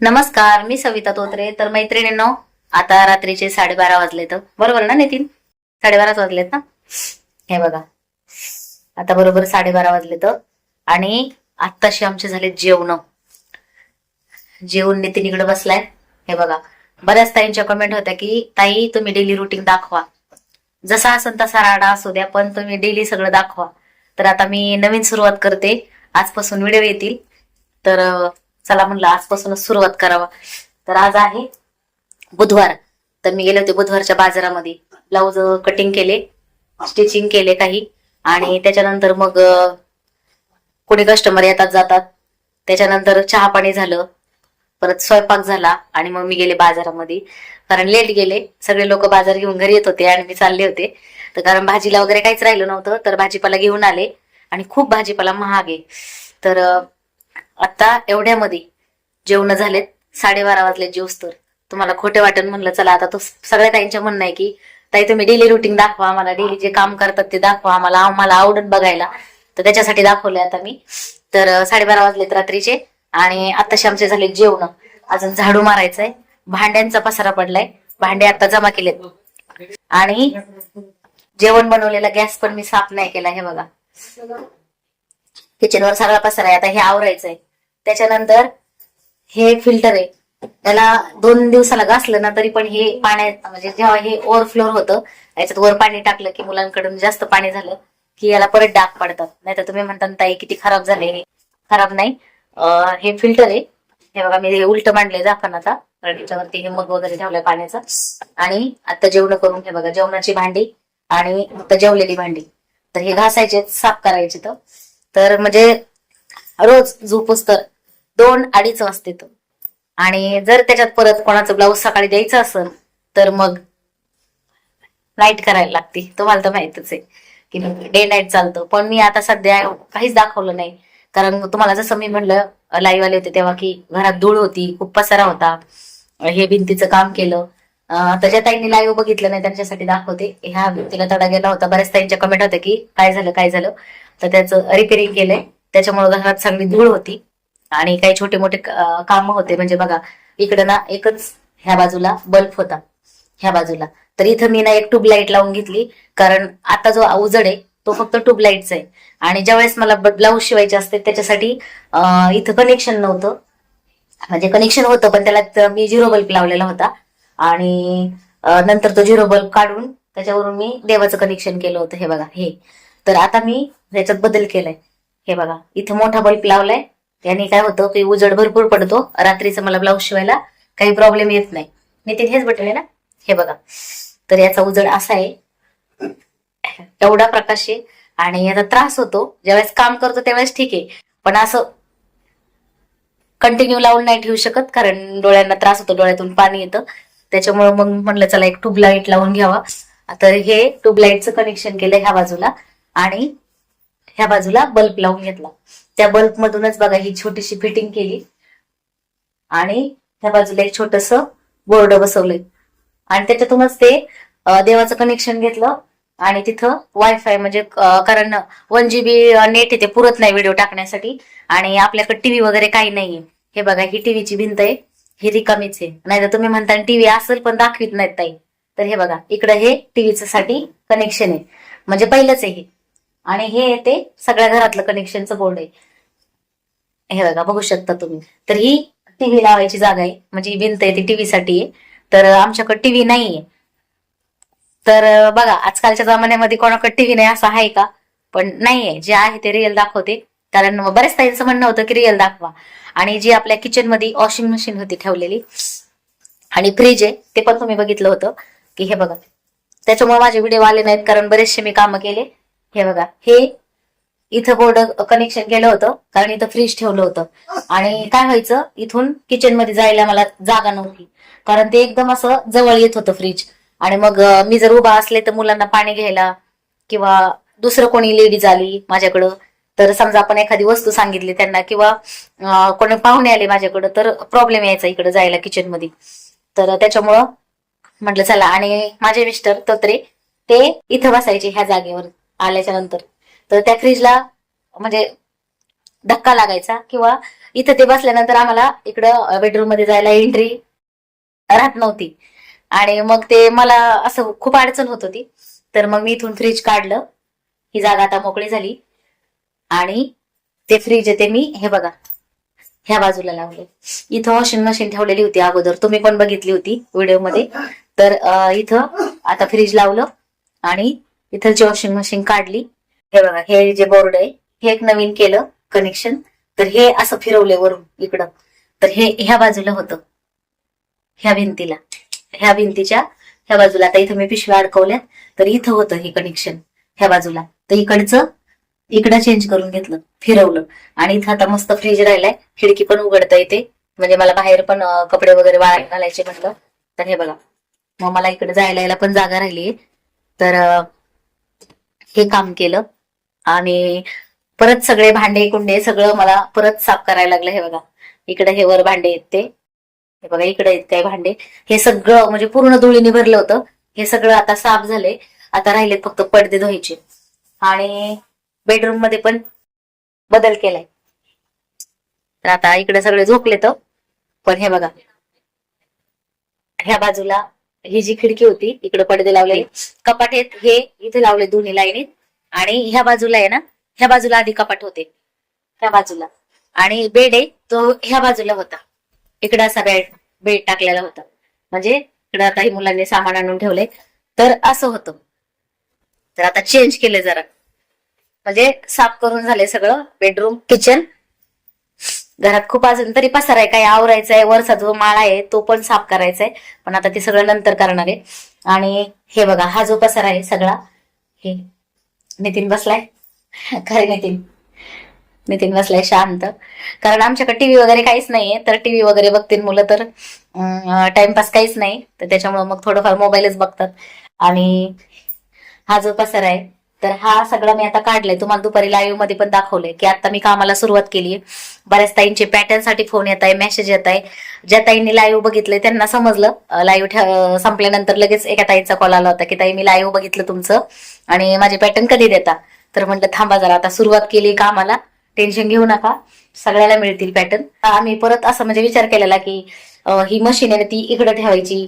नमस्कार मी सविता तोत्रे. तर मैत्रिणींनो आता रात्रीचे साडेबारा वाजले तर बरोबर ना नितीन? साडेबाराच वाजलेत ना? हे बघा. आता बरोबर साडेबारा वाजले तर आणि आत्ताशी आमचे झाले जेवण. जेवण नितीन इकडे बसलाय. हे बघा. बऱ्याच ताईंच्या कमेंट होत्या की ताई तुम्ही डेली रुटीन दाखवा. जसा असेल तसा राडा असू द्या पण तुम्ही डेली सगळं दाखवा. तर आता मी नवीन सुरुवात करते. आजपासून व्हिडिओ येतील. तर चला म्हणलं आजपासूनच सुरुवात करावा. तर आज आहे बुधवार. तर मी गेले होते बुधवारच्या बाजारामध्ये. ब्लाऊज कटिंग केले स्टिचिंग केले काही. आणि त्याच्यानंतर मग कोणी कस्टमर येतात जातात. त्याच्यानंतर चहा पाणी झालं. परत स्वयंपाक झाला आणि मग मी गेले बाजारामध्ये. कारण लेट गेले. सगळे लोक बाजार घेऊन घरी येत होते आणि मी चालले होते. तर कारण भाजीला वगैरे काहीच राहिलं नव्हतं तर भाजीपाला घेऊन आले. आणि खूप भाजीपाला महाग आहे. तर आता एवढ्यामध्ये जेवण झालेत साडेबारा वाजले जेवस तर. तुम्हाला खोटे वाटण म्हणलं चला आता तो सगळ्या ताईंच्या म्हणणं आहे की ताई तुम्ही डेली रुटीन दाखवा आम्हाला डेली जे काम करतात ते दाखवा आम्हाला आम्हाला आवडत बघायला. तर त्याच्यासाठी दाखवलंय आता मी. तर साडेबारा वाजलेत रात्रीचे आणि आताशी आमचे झाले जेवण. अजून झाडू मारायचंय. भांड्यांचा पसारा पडलाय. भांडे आता जमा केलेत. आणि जेवण बनवलेला गॅस पण मी साफ नाही केला हे बघा. किचनवर सगळा पसारा आहे. आता हे आवरायचंय. त्याच्यानंतर हे फिल्टर आहे. त्याला दोन दिवसाला घासलं ना तरी पण हे पाण्यात म्हणजे जेव्हा हे ओव्हरफ्लोर होतं याच्यात वर पाणी टाकलं की मुलांकडून जास्त पाणी झालं की याला परत डाग पडतात. नाहीतर तुम्ही म्हणता ताई किती खराब झाले हे. खराब नाही. हे फिल्टर आहे. हे बघा मी हे उलट मांडले झाकण आता हे मग वगैरे ठेवलंय पाण्याचं. आणि आता जेवण करून हे बघा जेवणाची भांडी आणि आता जेवलेली भांडी. तर हे घासायचे साफ करायचे तर. तर म्हणजे रोज झोपूस तर दोन अडीच वाजते तो. आणि जर त्याच्यात परत कोणाचं ब्लाऊज सकाळी द्यायचं असेल तर मग नाईट करायला लागते. तुम्हाला तर माहितच आहे की डे नाईट चालतं. पण मी आता सध्या काहीच दाखवलं नाही. कारण तुम्हाला जसं मी म्हणलं लाईव्ह आले होते तेव्हा की घरात धूळ होती खूप पसारा होता. हे भिंतीचं काम केलं. अं, तर ज्या ताईंनी लाईव्ह बघितलं नाही त्यांच्यासाठी दाखवते. ह्या भिंतीला तडा गेला होता. बऱ्याच ताईंच्या कमेंट होत्या की काय झालं काय झालं? तर त्याचं रिपेरिंग केलंय. त्याच्यामुळे घरात सगळी धूळ होती. आणि काही छोटे मोठे काम होते. म्हणजे बघा इकडं ना एकच ह्या बाजूला बल्ब होता. ह्या बाजूला. तर इथं मी ना एक ट्यूबलाईट लावून घेतली. कारण आता जो उजड आहे तो फक्त ट्यूबलाईटचा आहे. आणि ज्यावेळेस मला ब्लाऊज शिवायचे असते त्याच्यासाठी इथं कनेक्शन नव्हतं. म्हणजे कनेक्शन होतं पण त्याला मी झिरो बल्ब लावलेला होता. आणि नंतर तो झिरो बल्ब काढून त्याच्यावरून मी देवाचं कनेक्शन केलं होतं. हे बघा हे. तर आता मी त्याच्यात बदल केलाय. हे बघा इथं मोठा बल्ब लावलाय. त्याने काय होतं की उजड भरपूर पडतो. रात्रीचं मला ब्लाऊज शिवायला काही प्रॉब्लेम येत नाही. नितीन हेच बटन आहे ना? हे बघा. तर याचा उजड असा आहे. एवढा प्रकाश आहे. आणि याचा त्रास होतो. ज्यावेळेस काम करतो त्यावेळेस ठीक आहे. पण असं कंटिन्यू लावून नाही ठेवू शकत कारण डोळ्यांना त्रास होतो. डोळ्यातून पाणी येतं. त्याच्यामुळे मग म्हणलं चला एक ट्यूबलाईट लावून घ्यावा. तर हे ट्यूबलाईटचं कनेक्शन केलं ह्या बाजूला. आणि ह्या बाजूला बल्ब लावून घेतला. त्या बल्ब मधूनच बघा ही छोटीशी फिटिंग केली. आणि त्या बाजूला एक छोटस बोर्ड बसवलंय. आणि त्याच्यातूनच ते देवाचं कनेक्शन घेतलं. आणि तिथं वायफाय म्हणजे कारण वन जीबी नेट आहे ते पुरत नाही व्हिडिओ टाकण्यासाठी. आणि आपल्याकडे टीव्ही वगैरे काही नाहीये. हे बघा ही टीव्हीची भिंत आहे. ही रिकामीच आहे. नाही तर तुम्ही म्हणता टीव्ही असेल पण दाखवित नाहीत ताई. तर हे बघा इकडे हे टीव्हीचं साठी कनेक्शन आहे. म्हणजे पहिलंच आहे हे. आणि हे ते सगळ्या घरातलं कनेक्शनचं बोर्ड आहे. हे बघा बघू शकता तुम्ही. तर ही टीव्ही लावायची जागा आहे. म्हणजे ही भिंत आहे ती टीव्ही साठी. आहे तर आमच्याकडे टीव्ही नाहीये. तर बघा आजकालच्या जमान्यामध्ये कोणाकडे टीव्ही नाही असं आहे का? पण नाहीये. जे आहे ते रिअल दाखवते. कारण बरेच ताईंचं म्हणणं होतं की रिअल दाखवा. आणि जी आपल्या किचनमध्ये वॉशिंग मशीन होती ठेवलेली आणि फ्रीज आहे ते पण तुम्ही बघितलं होतं. की हे बघा. त्याच्यामुळे माझे व्हिडिओ आले नाहीत कारण बरेचसे मी कामं केले. हे बघा हे इथं बोर्ड कनेक्शन केलं होतं कारण इथं फ्रीज ठेवलं होतं. आणि काय व्हायचं इथून किचनमध्ये जायला मला जागा नव्हती. कारण ते एकदम असं जवळ येत होतं फ्रीज आणि मग मी जर उभा असले तर मुलांना पाणी घ्यायला किंवा दुसरं कोणी लेडीज आली माझ्याकडं तर समजा आपण एखादी वस्तू सांगितली त्यांना किंवा कोणी पाहुणे आले माझ्याकडं तर प्रॉब्लेम यायचा इकडे जायला किचनमध्ये. तर त्याच्यामुळं म्हटलं चला. आणि माझे मिस्टर तोत्रे ते इथं बसायचे ह्या जागेवर आल्याच्यानंतर. तर त्या फ्रीजला म्हणजे धक्का लागायचा किंवा इथं ते बसल्यानंतर आम्हाला इकडं बेडरूममध्ये जायला एंट्री राहत नव्हती. आणि मग ते मला असं खूप अडचण होत होती. तर मग मी इथून फ्रीज काढलं. ही जागा आता मोकळी झाली. आणि ते फ्रीज ते मी हे बघा ह्या बाजूला लावले. इथं वॉशिंग मशीन ठेवलेली होती अगोदर. तुम्ही पण बघितली होती व्हिडिओमध्ये. तर इथं आता फ्रीज लावलं आणि इथलची वॉशिंग मशीन काढली. हे बघा हे जे बोर्ड आहे हे एक नवीन केलं कनेक्शन तर हे असं फिरवले वरून इकडं. तर हे ह्या बाजूला होतं. ह्या भिंतीला. ह्या भिंतीच्या ह्या बाजूला. आता इथं मी पिशव्या अडकवल्यात. तर इथं होतं हे कनेक्शन ह्या बाजूला. तर इकडचं इकडं चेंज करून घेतलं फिरवलं. आणि इथं आता मस्त फ्रीज राहिलाय. खिडकी पण उघडता येते. म्हणजे मला बाहेर पण कपडे वगैरे वाळ घालायचे म्हटलं. तर हे बघा. मग मला इकडे जायला यायला पण जागा राहिली तर हे काम केलं. आणि परत सगळे भांडे कुंडे सगळं मला परत साफ करायला लागलं हे बघा. इकडे हे वर भांडे आहेत ते. हे बघा इकडे आहेत काय भांडे. हे सगळं म्हणजे पूर्ण धुळीने भरलं होतं. हे सगळं आता साफ झाले. आता राहिलेत फक्त पडदे धुवायचे. आणि बेडरूममध्ये पण बदल केलाय. तर आता इकडे सगळे झोपले तर पण हे बघा. ह्या बाजूला ही जी खिडकी होती इकडे पडदे लावलेले. कपाट आहेत. हे इथे लावले दोन्ही लाईनीत. आणि ह्या बाजूला आहे ना ह्या बाजूला आधी कपाट होते ह्या बाजूला. आणि बेड आहे तो ह्या बाजूला होता. इकडे असा बेड बेड टाकलेला होता. म्हणजे इकडे आता ही मुलांनी सामान आणून ठेवले तर असं होतं. तर आता चेंज केले जरा. म्हणजे साफ करून झाले सगळं बेडरूम किचन घरात खूप अजून तरी पसार आहे काही आवरायचा आहे वरचा जो माळा आहे तो पण साफ करायचा आहे पण आता ते सगळं नंतर करणार आहे. आणि हे बघा हा जो पसार आहे सगळा हे नितीन बसलाय. खरे नितीन. नितीन बसलाय शांत. कारण आमच्याकडे टीव्ही वगैरे काहीच नाहीये. तर टीव्ही वगैरे बघतील मुलं तर टाइमपास काहीच नाही. तर त्याच्यामुळे मग थोडंफार मोबाईलच बघतात. आणि हा जो पसर आहे तर हा सगळा मी आता काढलाय. तुम्हाला दुपारी लाईव्हमध्ये पण दाखवलंय की आता मी कामाला सुरुवात केली आहे बऱ्याच ताईंचे पॅटर्नसाठी फोन येत आहे मेसेज येत आहे. ज्या ताईंनी लाईव्ह बघितलंय त्यांना समजलं. लाईव्ह संपल्यानंतर लगेच एका ताईंचा कॉल आला होता की ताई मी लाईव्ह बघितलं तुमचं आणि माझे पॅटर्न कधी देता? तर म्हटलं थांबा जरा आता सुरुवात केली कामाला. टेन्शन घेऊ नका. सगळ्याला मिळतील पॅटर्न आम्ही परत असं म्हणजे विचार केलेला की ही मशीन आहे ती इकडे ठेवायची.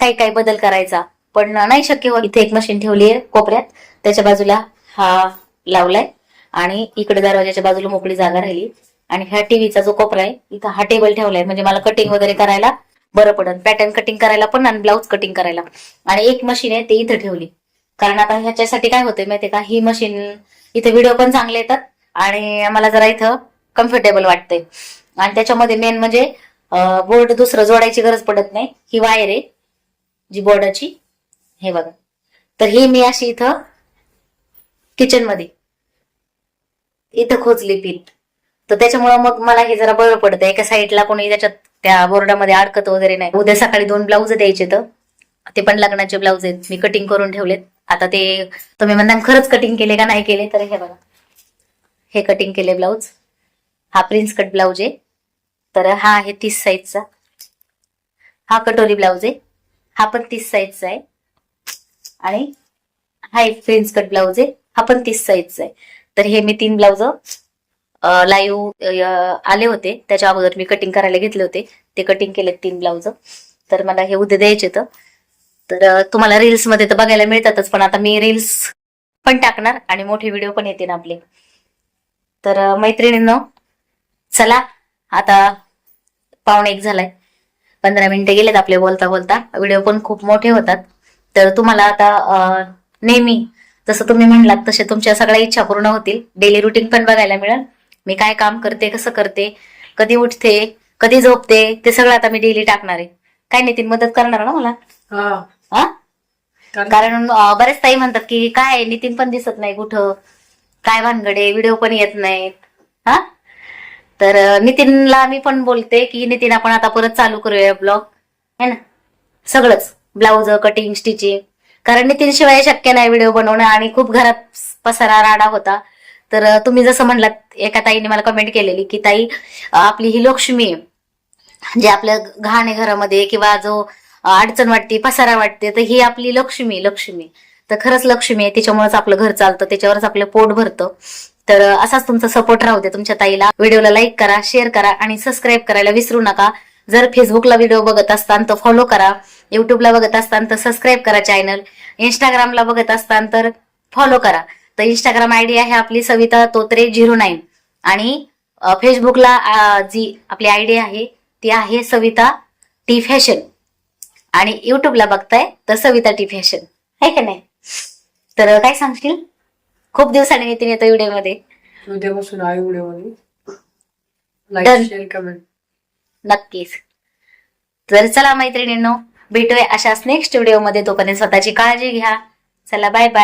काही काही बदल करायचा. पण नाही शक्य होत. इथे एक मशीन ठेवली आहे कोपऱ्यात. त्याच्या बाजूला हा लावलाय आणि इकडे दरवाजाच्या बाजूला मोकळी जागा राहिली. आणि ह्या टीव्हीचा जो कोपरा आहे इथं हा टेबल ठेवलाय. म्हणजे मला कटिंग वगैरे करायला बरं पडेल पॅटर्न कटिंग करायला पण आणि ब्लाऊज कटिंग करायला. आणि एक मशीन आहे ते इथं ठेवली. कारण आता ह्याच्यासाठी काय होतंय माहितीये का? ही मशीन इथे व्हिडिओ पण चांगले येतात आणि मला जरा इथं कम्फर्टेबल वाटतंय. आणि त्याच्यामध्ये मेन म्हणजे बोर्ड दुसरं जोडायची गरज पडत नाही. ही वायर आहे जी बोर्डाची हे बघा. तर ही मी अशी इथं किचनमध्ये. इथं खोचली पीठ. तर त्याच्यामुळे मग मला हे जरा बरं पडतं एका साईडला कोणी त्याच्यात त्या बोर्डामध्ये अडकत वगैरे नाही. उद्या सकाळी दोन ब्लाऊज द्यायचे तर. ते पण लग्नाचे ब्लाऊज आहेत. मी कटिंग करून ठेवलेत. आता ते तुम्ही म्हणता खरंच कटिंग केले का नाही केले? तर हे बघा. हे कटिंग केले ब्लाऊज. हा प्रिन्स कट ब्लाऊज आहे. तर हा आहे तीस साईजचा. हा कटोरी ब्लाऊज आहे. हा पण तीस साईजचा आहे. आणि हा एक प्रिन्स कट ब्लाऊज आहे. हा पण तीस साईजचा आहे. तर हे मी तीन ब्लाऊज लाईव्ह आले होते. त्याच्या अगोदर मी कटिंग करायला घेतले होते. ते कटिंग केले तीन ब्लाऊज तर मला हे उद्या द्यायचे तर. तुम्हाला रील्समध्ये तर बघायला मिळतातच पण आता मी रील्स पण टाकणार आणि मोठे व्हिडिओ पण येतील आपले. तर मैत्रिणींनो चला आता पाहुणे एक झालाय. पंधरा मिनिटं गेलेत आपले बोलता बोलता. व्हिडिओ पण खूप मोठे होतात. तर तुम्हाला आता नेहमी जसं तुम्ही म्हणलात तसे तुमच्या सगळ्या इच्छा पूर्ण होतील. डेली रुटीन पण बघायला मिळेल. मी काय काम करते कसं करते कधी उठते कधी झोपते ते सगळं आता मी डेली टाकणार आहे. काय नितीन मदत करणार ना मला? हा. कारण बरेच ताई म्हणतात की काय नितीन पण दिसत नाही कुठं. काय भानगडे व्हिडिओ पण येत नाहीत. हा? तर नितीनला मी पण बोलते की नितीन आपण आता परत चालू करूया ब्लॉग है ना? सगळंच. ब्लाऊज कटिंग स्टिचिंग कारण नितीनशिवाय शक्य नाही व्हिडिओ बनवणं आणि खूप घरात पसारा राडा होता. तर तुम्ही जसं म्हणलात एका ताईने मला कमेंट केलेली की ताई आपली ही लक्ष्मी जे आपल्या घाण आहे घरामध्ये किंवा जो अडचण वाटते पसारा वाटते तर ही आपली लक्ष्मी लक्ष्मी. तर खरंच लक्ष्मी आहे त्याच्यामुळेच आपलं घर चालतं त्याच्यावरच आपलं पोट भरतं. तर असाच तुमचा सपोर्ट राहू दे तुमच्या ताईला. व्हिडिओला लाईक करा शेअर करा आणि सबस्क्राईब करायला विसरू नका. जर फेसबुकला व्हिडिओ बघत असताना तर फॉलो करा. युट्यूबला बघत असताल तर सबस्क्राईब करा चॅनल इंस्टाग्रामला बघत असताल तर फॉलो करा. तर इंस्टाग्राम आयडी आहे आपली सविता तोत्रे झिरो नाईन आणि फेसबुकला जी आपली आयडी आहे ती आहे सविता टी फॅशन आणि युट्यूबला बघताय तर सविता टी फॅशन आहे का नाही? तर काय सांगशील? खूप दिवसांनी नितीन येतो व्हिडिओमध्ये. उद्यापासून आहे व्हिडिओमध्ये. Done. लाईक शेअर कमेंट नक्कीच. तर चला मैत्रिणींनो भेटूया अशाच नेक्स्ट व्हिडिओमध्ये तोपर्यंत स्वतःची काळजी घ्या. चला बाय बाय